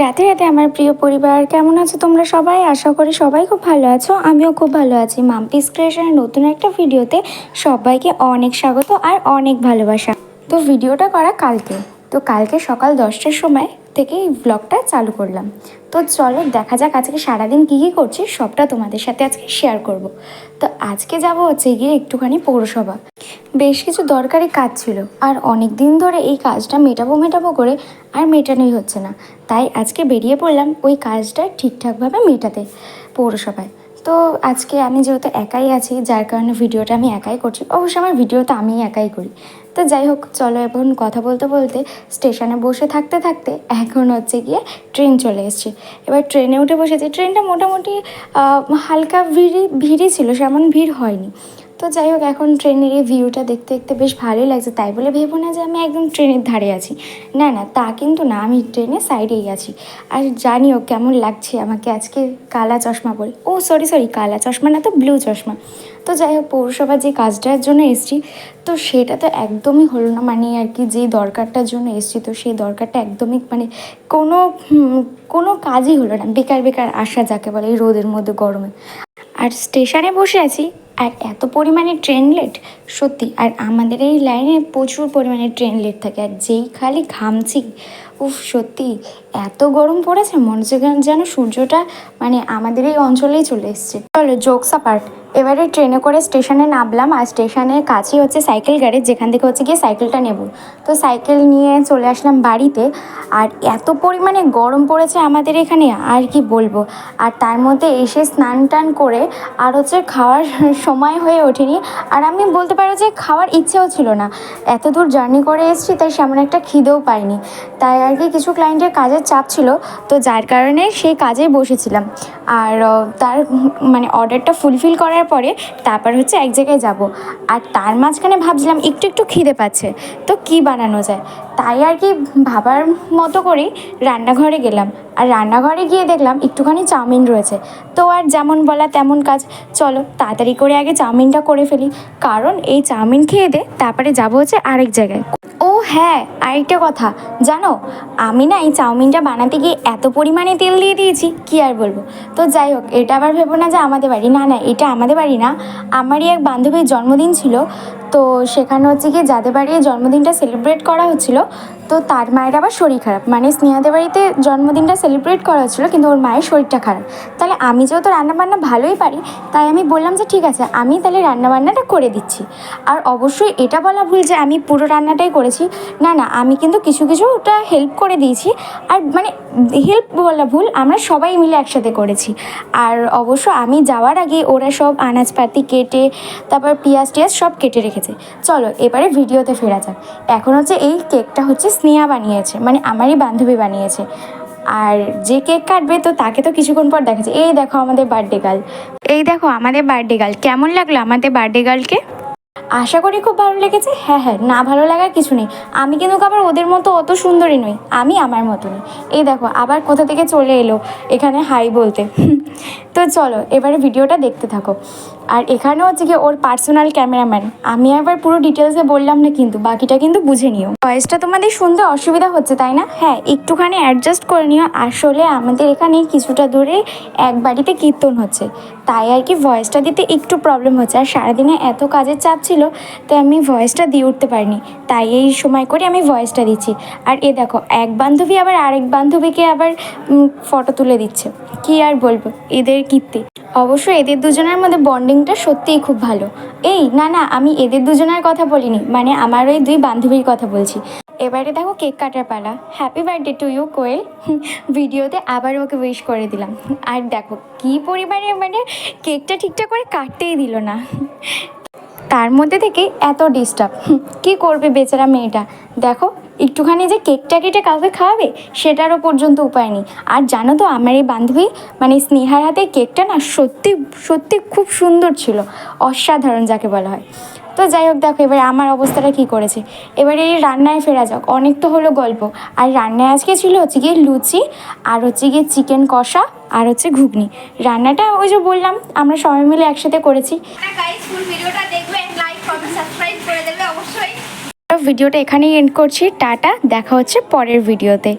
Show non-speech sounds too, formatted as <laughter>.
রাতে রাতে আমার প্রিয় পরিবার, কেমন আছো তোমরা সবাই? আশা করি সবাই খুব ভালো আছো, আমিও খুব ভালো আছি। মাম্পিস ক্রিয়েশনের নতুন একটা ভিডিওতে সবাইকে অনেক স্বাগত আর অনেক ভালোবাসা। তো ভিডিওটা করা কালকে। তো কালকে সকাল দশটার সময় থেকে এই ব্লগটা চালু করলাম। তো চলো দেখা যাক আজকে সারাদিন কী কী করছি, সবটা তোমাদের সাথে আজকে শেয়ার করব। তো আজকে যাব হচ্ছে গিয়ে একটুখানি পৌরসভা। বেশ কিছু দরকারি কাজ ছিল আর অনেক দিন ধরে এই কাজটা মেটাবো মেটাবো করে আর মেটানোই হচ্ছে না। তাই আজকে বেরিয়ে পড়লাম ওই কাজটা ঠিকঠাকভাবে মেটাতে পৌরসভায়। তো আজকে আমি যেহেতু একাই আছি, যার কারণে ভিডিওটা আমি একাই করছি, অবশ্য আমার ভিডিও তো আমি একাই করি। তো যাই হোক, চলো এখন কথা বলতে বলতে স্টেশনে বসে থাকতে থাকতে এখন হচ্ছে গিয়ে ট্রেন চলে এসছে। এবার ট্রেনে উঠে বসেছি। ট্রেনটা মোটামুটি হালকা ভিড়ই ভিড়ই ছিল, সেমন ভিড় হয়নি। তো যাই হোক, এখন ট্রেনের এই ভিউটা দেখতে দেখতে বেশ ভালোই লাগছে। তাই বলে ভেবো না যে আমি একদম ট্রেনের ধারে আছি। না না, তা কিন্তু না, আমি ট্রেনের সাইডেই আছি। আর জানিও কেমন লাগছে আমাকে আজকে কালা চশমা পরে ও সরি সরি কালা চশমা না তো ব্লু চশমা। তো যাই হোক, পৌরসভার যে কাজটার জন্য এসছি, তো সেটা তো একদমই হলো না। মানে আর কি যে দরকারটার জন্য এসছি, তো সেই দরকারটা একদমই মানে কোনো কোনো কাজই হলো না। বেকার বেকার আসা যাকে বলে এই রোদের মধ্যে গরমে। আর স্টেশনে বসে আছি আর এত পরিমাণে ট্রেন লেট সত্যি, আর আমাদের এই লাইনে প্রচুর পরিমাণে ট্রেন লেট থাকে, আর যেই খালি ঘামছি, উফ, সত্যি, এত গরম পড়েছে, মনে হচ্ছে যেন- সূর্যটা মানে আমাদের এই অঞ্চলেই চলে এসছে। চলো জোকসা পার্ট এবারে ট্রেনে করে স্টেশনে নামলাম, আর স্টেশনের কাছেই হচ্ছে সাইকেল গ্যারেজ যেখান থেকে হচ্ছে গিয়ে সাইকেলটা নেব। তো সাইকেল নিয়ে চলে আসলাম বাড়িতে, আর এত পরিমাণে গরম পড়েছে আমাদের এখানে, আর কি বলব? আর তার মধ্যে এসে স্নান টান করে, আর হচ্ছে খাওয়ার <laughs> সময় হয়ে ওঠেনি। আর আমি বলতে পারো যে খাওয়ার ইচ্ছেও ছিল না। এত দূর জার্নি করে এসেছি, তাই সেমন একটা খিদেও পাইনি। তাই আর কি কিছু ক্লায়েন্টের কাজের চাপ ছিল, তো যার কারণে সেই কাজেই বসেছিলাম। আর তার মানে অর্ডারটা ফুলফিল করার পরে তারপর হচ্ছে এক জায়গায় যাব। আর তার মাঝখানে ভাবছিলাম একটু একটু খিদে পাচ্ছে, তো কি বানানো যায়? তাই আর কি ভাবার মতো করেই রান্নাঘরে গেলাম। আর রান্নাঘরে গিয়ে দেখলাম একটুখানি চাউমিন রয়েছে। তো আর যেমন বলা তেমন কাজ। চলো, তাড়াতাড়ি করে আগে চাউমিনটা করে ফেলি। কারণ এই চাউমিন খেয়ে দে, তারপরে যাব হচ্ছে আরেক জায়গায়। ও হ্যাঁ আরেকটা কথা। জানো, আমি না এই চাউমিনটা বানাতে গিয়ে এত পরিমাণে তেল দিয়ে দিয়েছি, কি আর বলব? তো যাই হোক, এটা আবার ভেবো না যে আমাদের বাড়ি। না না, এটা আমাদের বাড়ি না। আমারই এক বান্ধবীর জন্মদিন ছিল। তো সেখানে হচ্ছে গিয়ে যাদের বাড়ি জন্মদিনটা সেলিব্রেট করা হচ্ছিল, তো তার মায়ের আবার শরীর খারাপ। মানে স্নেহাদের বাড়িতে জন্মদিনটা সেলিব্রেট করা হচ্ছিল, কিন্তু ওর মায়ের শরীরটা খারাপ। তাহলে আমি যেহেতু রান্নাবান্না ভালোই পারি, তাই আমি বললাম যে ঠিক আছে, আমি তাহলে রান্নাবান্নাটা করে দিচ্ছি। আর অবশ্যই এটা বলা ভুল যে আমি পুরো রান্নাটাই করেছি। না না, আমি কিন্তু কিছু, কিছুটা হেল্প করে দিয়েছি। আর মানে হেল্প বলা ভুল, আমরা সবাই মিলে একসাথে করেছি। আর অবশ্য আমি যাওয়ার আগে ওরা সব আনাজপাতি কেটে, তারপর পেঁয়াজ টিয়াজ সব কেটে রেখেছে। চলো, এবারে ভিডিওতে ফেরা যাক। এখন হচ্ছে এই কেকটা হচ্ছে স্নেহা বানিয়েছে মানে আমারই বান্ধবী বানিয়েছে। আর যে কেক কাটবে তো তাকে তো কিছুক্ষণ পর দেখাচ্ছে। এই দেখো আমাদের বার্থডে গার্ল এই দেখো আমাদের বার্থডে গার্ল কেমন লাগল আমাদের বার্থডে গার্লকে আশা করি খুব ভালো লেগেছে। হ্যাঁ হ্যাঁ না ভালো লাগার কিছু নেই। আমি কিন্তু আবার ওদের মতো অত সুন্দরী নই। আমি আমার মতনই। এই দেখো, আবার কোথা থেকে চলে এলো এখানে হাই বলতে। <laughs> তো চলো, এবারে ভিডিওটা দেখতে থাকো। আর এখানে হচ্ছে কি ওর পার্সোনাল ক্যামেরাম্যান আমি একবার পুরো ডিটেলসে বললাম না কিন্তু, বাকিটা কিন্তু বুঝে নিও। ভয়েসটা তোমাদের শুনতে অসুবিধা হচ্ছে, তাই না? হ্যাঁ একটুখানি অ্যাডজাস্ট করে নিও। আসলে আমাদের এখানে কিছুটা দূরে এক বাড়িতে কীর্তন হচ্ছে। তাই আর কি ভয়েসটা দিতে একটু প্রবলেম হচ্ছে। আর সারাদিনে এত কাজের চাপ ছিল, তাই আমি ভয়েসটা দিয়ে উঠতে পারিনি। তাই এই সময় করে আমি ভয়েসটা দিচ্ছি। আর এ দেখো, এক বান্ধবী আবার আরেক বান্ধবীকে আবার ফটো তুলে দিচ্ছে। কি আর বলব? এদের কীর্তি। অবশ্য এদের দুজনের মধ্যে বন্ডিংটা সত্যিই খুব ভালো। এই, না না, আমি এদের দুজনের কথা বলিনি মানে আমার ওই দুই বান্ধবীর কথা বলছি। এবারে দেখো কেক কাটার পালা। Happy birthday to you Koyel. ভিডিওতে আবার ওকে উইশ করে দিলাম। আর দেখো, কী পরিমাণে মানে কেকটা ঠিকঠাক করে কাটতেই দিল না। তার মধ্যে থেকে এত ডিস্টার্ব কি করবে বেচারা মেয়েটা? দেখো একটুখানি যে কেকটা কেটে কাউকে খাওয়াবে সেটারও পর্যন্ত উপায় নেই। আর জানো তো, আমার এই বান্ধবী মানে স্নেহার হাতে কেকটা না সত্যি সত্যি খুব সুন্দর ছিল। অসাধারণ যাকে বলা হয়। তো যাই হোক, দেখো এবার আমার অবস্থাটা কি করেছে। এবারে রান্নায় ফেরা যাক। অনেক তো হলো গল্প। আর রান্নায় আজকে ছিল হচ্ছে গিয়ে লুচি, আর হচ্ছে গিয়ে চিকেন কষা, আর হচ্ছে ঘুগনি। রান্নাটা ওই যে বললাম, আমরা সবাই মিলে একসাথে করেছি। ভিডিওটা দেখবেন লাইক কমেন্ট সাবস্ক্রাইব করে দেবে। ভিডিওটা এখানেই এন্ড করছি। টাটা দেখা হচ্ছে পরের ভিডিওতে।